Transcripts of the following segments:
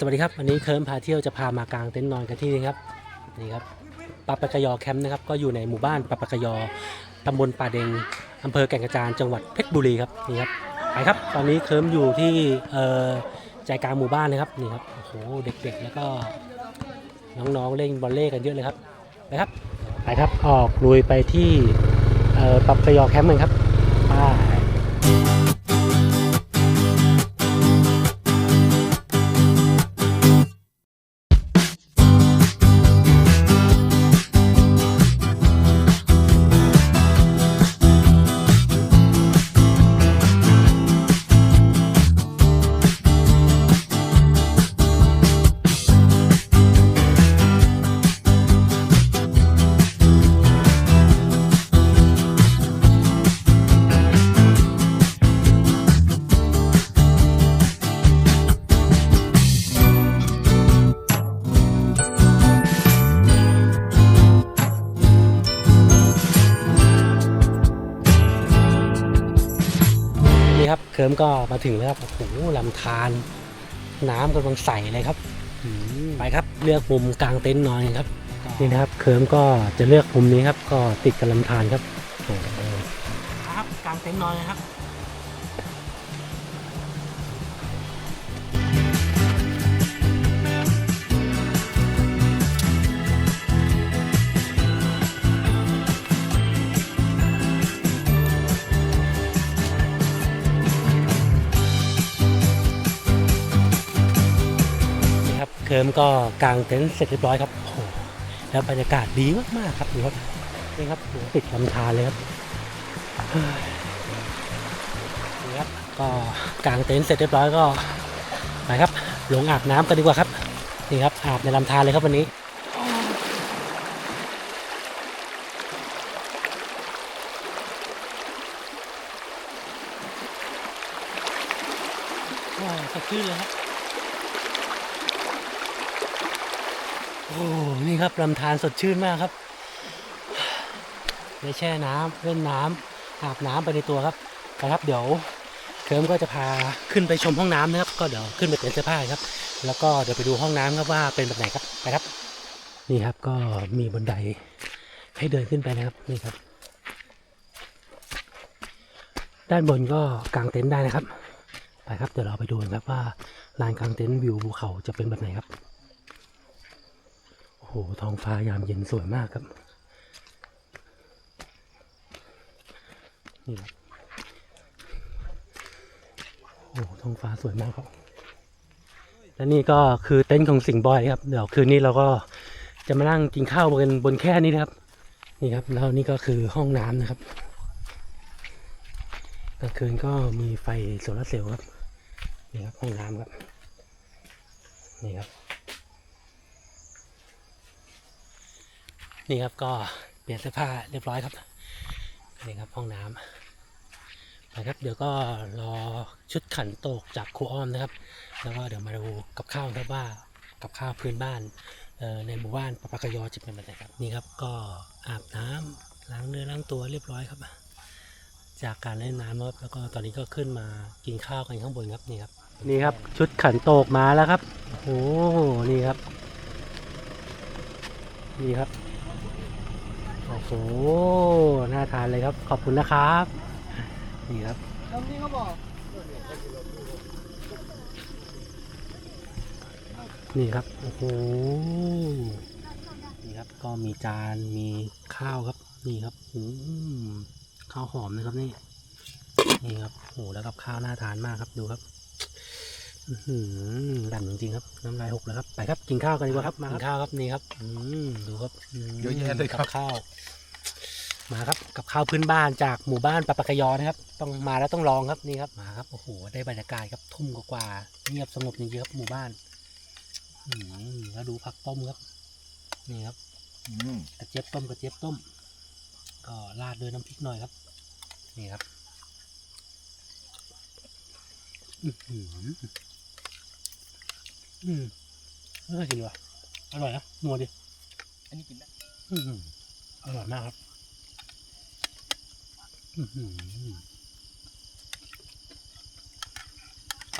สวัสดีครับวันนี้เคิร์มพาเที่ยวจะพามากางเต็นท์นอนกันที่นี่ครับนี่ครับปาปากยอแคมป์นะครับก็อยู่ในหมู่บ้านปาปากยอตำบลป่าเดงอำเภอแก่งกระจานจังหวัดเพชรบุรีครับนี่ครับไปครับตอนนี้เคิร์มอยู่ที่ใจกลางหมู่บ้านนะครับนี่ครับโอ้โหเด็กๆ แล้วก็น้องๆเล่นบอลเล่กันเยอะเลยครับไปครับไปครับออกลุยไปที่เอ่อปาปากยอแคมป์กันครับไป ครับเคิร์มก็มาถึงแล้วครับ โอ้โหลำธารน้ำกำลังใสเลยครับอืมไปครับ เลือกมุมกลางเต็นท์นอนกันครับ นี่นะครับ เคิร์มก็จะเลือกมุมนี้ครับ ก็ติดกับลำธารครับโอ้โหครับกลางเต็นท์นอนเลยครับ ริ่มก็กางเต็นท์เสร็จเรียบร้อยครับโอ้โหแล้วบรรยากาศดีมากๆครับดูครับนี่ครับติดลำธารเลยครับนี่ครับก็กางเต็นท์เสร็จเรียบร้อยก็ไปครับลงอาบน้ำกันดีกว่าครับนี่ครับอาบในลำธารเลยครับวันนี้ว้าวสดชื่นเลยครับ โอ้นี่ครับลำธารสดชื่นมากครับได้แช่น้ำเล่นน้ำอาบน้ำไปในตัวครับไปครับเดี๋ยวเคิร์มก็จะพาขึ้นไปชมห้องน้ำนะครับ ก็เดี๋ยวขึ้นไปเปลี่ยนเสื้อผ้าครับ แล้วก็เดี๋ยวไปดูห้องน้ำครับว่าเป็นแบบไหนครับไปครับ นี่ครับก็มีบันไดให้เดินขึ้นไปนะครับนี่ครับ ด้านบนก็กางเต็นท์ได้นะครับ ไปครับเดี๋ยวเราไปดูกันครับว่าลานกางเต็นท์วิวภูเขาจะเป็นแบบไหนครับ โอ้โหท้องฟ้ายามเย็นสวยมากครับ นี่ครับโอ้โหท้องฟ้าสวยมากครับ และนี่ก็คือเต็นท์ของสิงบอยครับ เดี๋ยวคืนนี้เราก็จะมานั่งกินข้าวกันบนแค่นี้นะครับ นี่ครับ แล้วนี่ก็คือห้องน้ำนะครับกลางคืนก็มีไฟโซลาร์เซลล์ครับ นี่ครับห้องน้ำครับ นี่ครับ นี่ครับก็เปลี่ยนเสื้อผ้าเรียบร้อยครับนี่ครับห้องน้ำนะครับ เดี๋ยวก็รอชุดขันโตกจากครูอ้อมนะครับ แล้วก็เดี๋ยวมาดูกับข้าวครับว่ากับข้าวพื้นบ้านในหมู่บ้านปะปากยอจะเป็นแบบไหนครับนี่ครับก็อาบน้ำล้างเนื้อล้างตัวเรียบร้อยครับ จากการเล่นน้ำครับแล้วก็ตอนนี้ก็ขึ้นมากินข้าวกันข้างบนครับนี่ครับนี่ครับชุดขันโตกมาแล้วครับโอ้โหนี่ครับนี่ครับ อ้โห น่าทานเลยครับ ขอบคุณนะครับ นี่ครับแล้วนี่เขาบอก นี่ครับ โอ้โห นี่ครับ ก็มีจาน มีข้าวครับ นี่ครับอืมข้าวหอมนะครับนี่ นี่ครับโอ้โห แล้วกับข้าวน่าทานมากครับ ดูครับอือหือ ดันจริงๆครับ น้ำลายหกแล้วครับ ไปครับกินข้าวกันดีกว่าครับ มากินข้าวครับนี่ครับอืมดูครับมเยอะแยะเลยครับกับข้าว มาครับกับข้าวพื้นบ้านจากหมู่บ้านปะปากยอนะครับ ต้องมาแล้วต้องลองครับนี่ครับมาครับโอ้โหได้บรรยากาศครับทุ่มกว่าๆเงียบสงบจริงๆครับหมู่บ้านอืมแล้วดูผักต้มครับ นี่ครับอืมกระเจี๊ยบต้มกระเจี๊ยบต้ม ก็ราดด้วยน้ำพริกหน่อยครับ นี่ครับ อือหืออืมไม่เคยกินว่ะอร่อยนะนัวดิอันนี้กินได้อือหืออร่อยมากครับอือหือ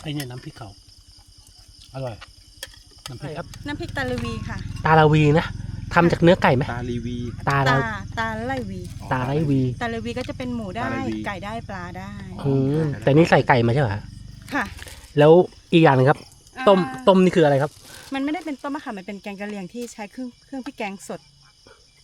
ไอเนี่ยน้ำพริกเขาอร่อย น้ำพริกครับ น้ำพริกตาลวีค่ะ ตาลาวีนะทำจากเนื้อไก่ไหมตาลีวี ตาตาลาตาไลวีตาไรวี ตาลวีก็จะเป็นหมูได้ ตาลวี ไก่ได้ปลาได้อืมแต่นี่ใส่ไก่มาใช่ไหมฮะค่ะ แล้วอีกอย่างหนึงครับ ต้มอ่าต้มนี่คืออะไรครับ มันไม่ได้เป็นต้มมะขามมันเป็นแกงกะเหรี่ยงที่ใช้เครื่องเครื่องพริกแกงสด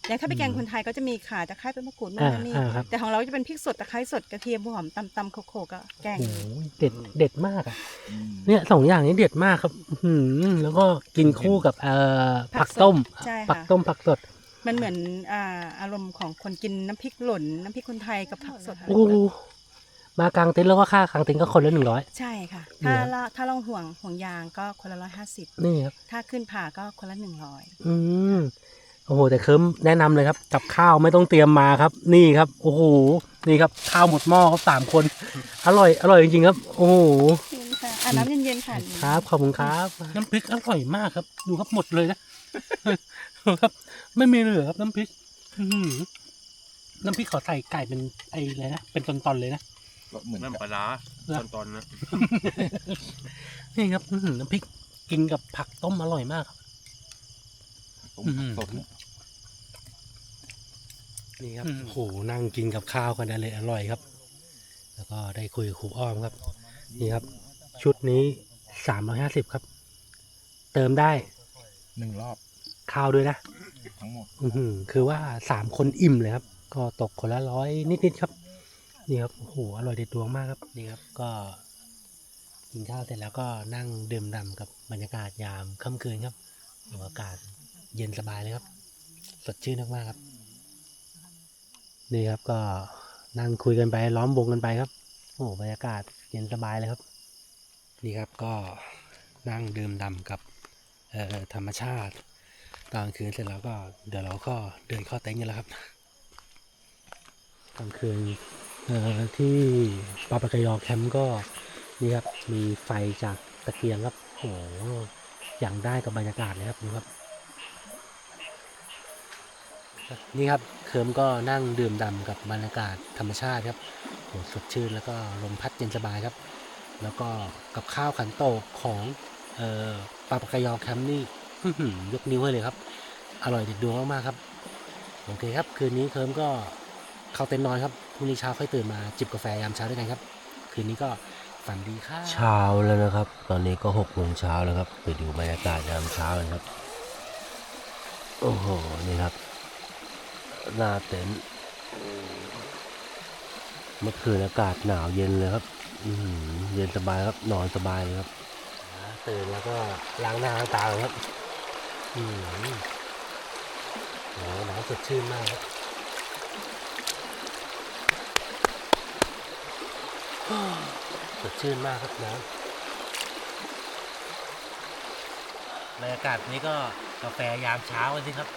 อย่างถ้าพริกแกงคนไทยก็จะมีข่าตะไคร้เป็นมะกรูดนู่นนั่นนี่อ่าอ่าครับ แต่ของเราจะเป็นพริกสดตะไคร้สดกระเทียมหอมตำตำโขกๆก็แกงโอ้โหเด็ดเด็ดมากอะอืมเนี่ยสองอย่างนี้เด็ดมากครับอื้อหือแล้วก็กินคู่กับเอ่อผักต้ม ใช่ผักค่ะต้มผักสดมันเหมือนอ่าอารมณ์ของคนกินน้ำพริกหล่นน้ำพริกคนไทยกับผักสดโอ้โห มากลางเต็นท์แล้วก็ค่ากลางเต็นท์ก็คนละหนึ่งร้อย ใช่ค่ะเนี่ถ้ายเราถ้าเราห่วงห่วงยางก็คนละร้อยห้าสิบนี่ครับ ถ้าขึ้นผ่าก็คนละหนึ่งร้อยอืมโอ้โห แต่เคิมแนะนำเลยครับ กับข้าวไม่ต้องเตรียมมาครับ นี่ครับ โอ้โห นี่ครับ ข้าวหมดหม้อครับสามคน อร่อย อร่อยจริงๆครับ โอ้โหค่ะอ่าน้ำเย็นๆค่ะครับ ขอบคุณครับ น้ำพริกอร่อยมากครับ ดูครับหมดเลยนะครับ ไม่มีเหลือครับน้ำพริกอื้อหือน้ำพริกขอใส่ไก่เป็นไอ้อะไรนะ เป็นตอนๆเลยนะ ก็เหมือนน้ำกับปลาร้าเหรอตอนๆนะนี่ครับอื้อหือน้ำพริกกินกับผักต้มอร่อยมากครับ ต้มอืม สดเนี่ยนี่ครับโอ้โหนั่งกินกับข้าวกันได้เลยอร่อยครับ แล้วก็ได้คุยกับครูอ้อมครับ นี่ครับ ชุดนี้สามร้อยห้าสิบครับ เติมได้หนึ่งรอบข้าวด้วยนะ ทั้งหมด อือหือคือว่าสามคนอิ่มเลยครับ ก็ตกคนละร้อยนิดๆครับ นี่ครับโอ้โหอร่อยเด็ดดวงมากครับนี่ครับก็กินข้าวเสร็จแล้วก็นั่งดื่มด่ำกับบรรยากาศยามค่ำคืนครับโอ้อากาศเย็นสบายเลยครับสดชื่นมากๆครับ นี่ครับก็นั่งคุยกันไปล้อมวงกันไปครับโอ้โหบรรยากาศเย็นสบายเลยครับ นี่ครับก็นั่งดื่มด่ำกับธรรมชาติตอนกลางคืนเสร็จแล้วก็เดี๋ยวเราก็เดินเข้าเต็นท์กันแล้วครับกลางคืน ที่ปาปากยอแคมป์ก็นี่ครับมีไฟจากตะเกียงครับโอ้โหอย่างได้กับบรรยากาศเลยครับดูครับ นี่ครับเคิร์มก็นั่งดื่มด่ำกับบรรยากาศธรรมชาติครับโหสดชื่นแล้วก็ลมพัดเย็นสบายครับ แล้วก็กับข้าวขันโตกของอ่อปาปากยอแคมป์นี่ยกนิ้วให้เลยครับ อร่อยเด็ดดวงมากๆครับ โอเคครับ คืนนี้เคิร์มก็เข้าเต็นท์นอนครับ พรุ่งนี้เช้าค่อยตื่นมาจิบกาแฟยามเช้าด้วยกันครับ คืนนี้ก็ฝันดีครับเช้าแล้วนะครับ ตอนนี้ก็หกโมงเช้าแล้วครับ ไปดูบรรยากาศยามเช้ากันครับ โอ้โห นี่ครับ หน้าเต็นท์เมื่อคืนอากาศหนาวเย็นเลยครับ อือหือเย็นสบายครับ นอนสบายเลยครับ ตื่นแล้วก็ล้างหน้าล้างตาเลยครับ อืมโหหนาวสดชื่นมากครับ สดชื่นมากครับน้ำบรรยากาศนี้ก็กาแฟยามเช้าสิครับ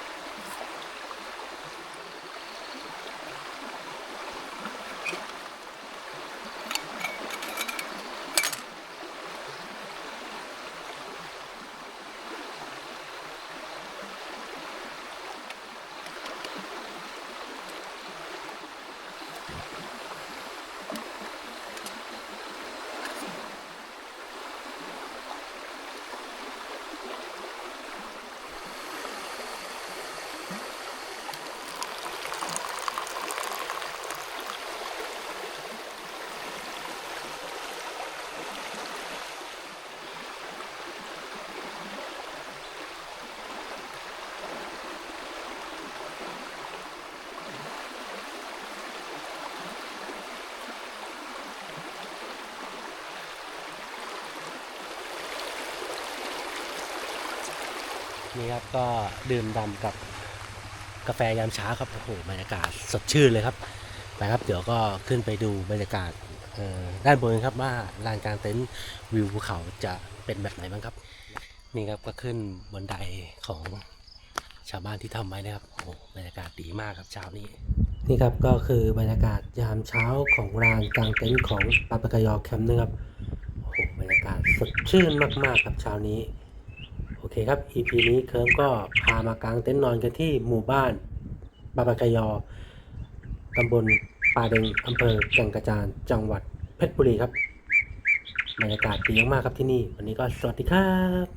นี่ครับก็ดื่มดำกับกาแฟยามเช้าครับโอ้โหบรรยากาศสดชื่นเลยครับไปครับเดี๋ยวก็ขึ้นไปดูบรรยากาศด้านบนครับว่าลานกลางเต็นท์วิวภูเขาจะเป็นแบบไหนบ้างครับ นี่ครับก็ขึ้นบนไดของชาวบ้านที่ทำไว้นะครับโอ้โหบรรยากาศดีมากครับเช้านี้นี่ครับก็คือบรรยากาศยามเช้าของลานกลางเต็นท์ของปาปากยอแคมป์นะครับโอ้โหบรรยากาศสดชื่นมากๆครับเช้านี้ คครับ EP นี้เคิร์มก็พามากางเต็นท์นอนกันที่หมู่บ้านบาบากยอ ตำบลป่าเดงอำเภอแก่งกระจาน จังหวัดเพชรบุรีครับ บรรยากาศดีมากๆครับที่นี่ วันนี้ก็สวัสดีครับ